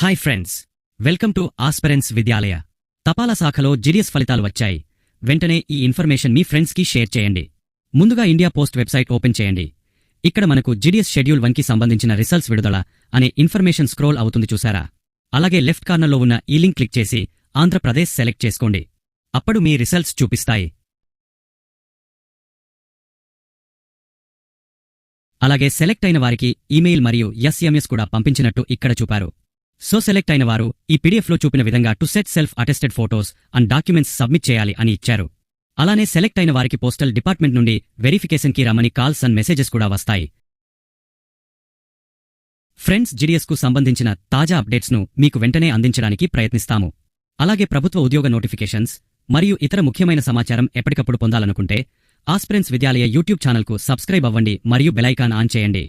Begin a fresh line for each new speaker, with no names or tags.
Hi friends welcome to ఆస్పెరెన్స్ విద్యాలయ తపాలా శాఖలో జిడిఎస్ ఫలితాలు వచ్చాయి. వెంటనే ఈ ఇన్ఫర్మేషన్ మీ ఫ్రెండ్స్కి షేర్ చేయండి. ముందుగా ఇండియా పోస్ట్ వెబ్సైట్ ఓపెన్ చేయండి. ఇక్కడ మనకు జిడిఎస్ షెడ్యూల్ వన్కి సంబంధించిన రిజల్ట్స్ విడుదల అనే ఇన్ఫర్మేషన్ స్క్రోల్ అవుతుంది చూసారా? అలాగే లెఫ్ట్ కార్నర్లో ఉన్న ఈ లింక్ క్లిక్ చేసి ఆంధ్రప్రదేశ్ సెలెక్ట్ చేసుకోండి. అప్పుడు మీ రిజల్ట్స్ చూపిస్తాయి. అలాగే సెలెక్ట్ అయిన వారికి ఈమెయిల్ మరియు ఎస్ఎంఎస్ కూడా పంపించినట్టు ఇక్కడ చూపారు. సో సెలెక్ట్ అయిన వారు ఈ పీడిఎఫ్లో చూపిన విధంగా two set self attested photos and documents submit చేయాలి అని ఇచ్చారు. అలానే సెలెక్ట్ అయిన వారికి పోస్టల్ డిపార్ట్మెంట్ నుండి వెరిఫికేషన్కి రమ్మని కాల్స్ అండ్ మెసేజెస్ కూడా వస్తాయి. ఫ్రెండ్స్ జిడిఎస్కు సంబంధించిన తాజా అప్డేట్స్ను మీకు వెంటనే అందించడానికి ప్రయత్నిస్తాము. అలాగే ప్రభుత్వ ఉద్యోగ నోటిఫికేషన్స్ మరియు ఇతర ముఖ్యమైన సమాచారం ఎప్పటికప్పుడు పొందాలనుకుంటే ఆస్ప్రెన్స్ విద్యాలయ యూట్యూబ్ ఛానల్కు సబ్స్క్రైబ్ అవ్వండి మరియు బెలైకాన్ ఆన్ చేయండి.